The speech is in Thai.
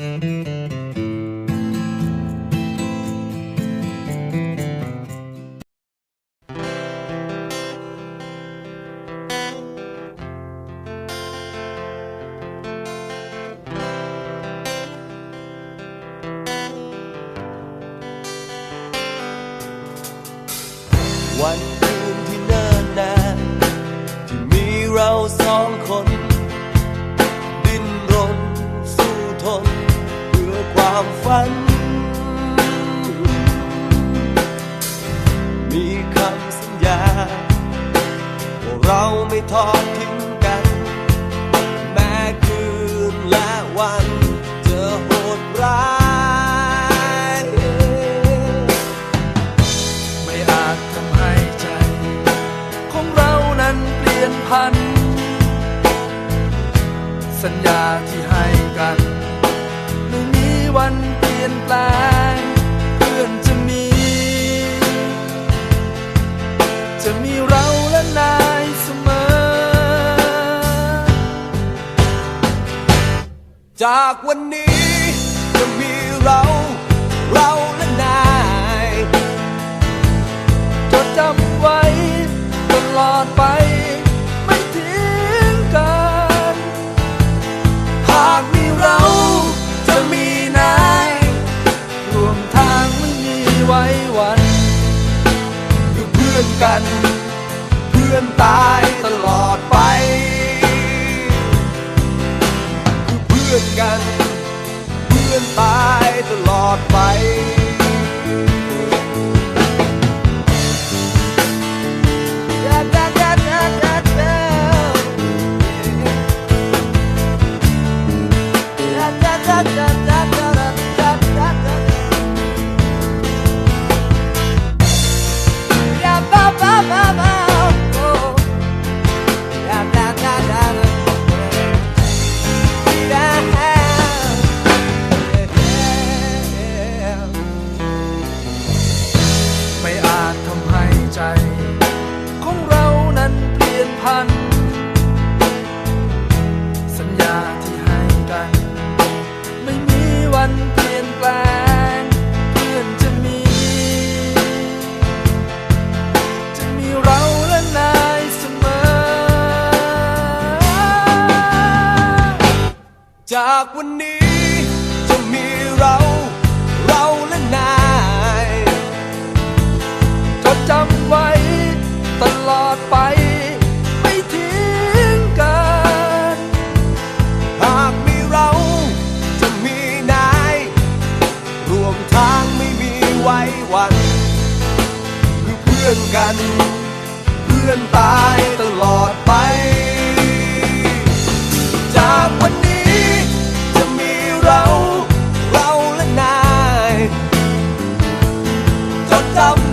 วันคืนที่เนิ่นนานที่มีเราสองามฝัน มีคำสัญญาว่าเราไม่ทอดทิ้งกัน แม้คืนและวันจะโหดร้าย ไม่อาจทำให้ใจ ของเรานั้นเปลี่ยนพัน สัญญาที่ให้กัน จะมีเราและนายเสมอ จากวันนี้จะมีเรา เราและนาย พื่อนกัน เพื่อนตายตลอดไป คือเพื่อนกัน จากวันนี้จะมีเรา เราและนายจดจำไว้ตลอดไป ไม่ทิ้งกัน หากมีเราจะมีนาย รวมทางไม่มีไว้วันคือเพื่อนกัน เพื่อนตายตลอดไป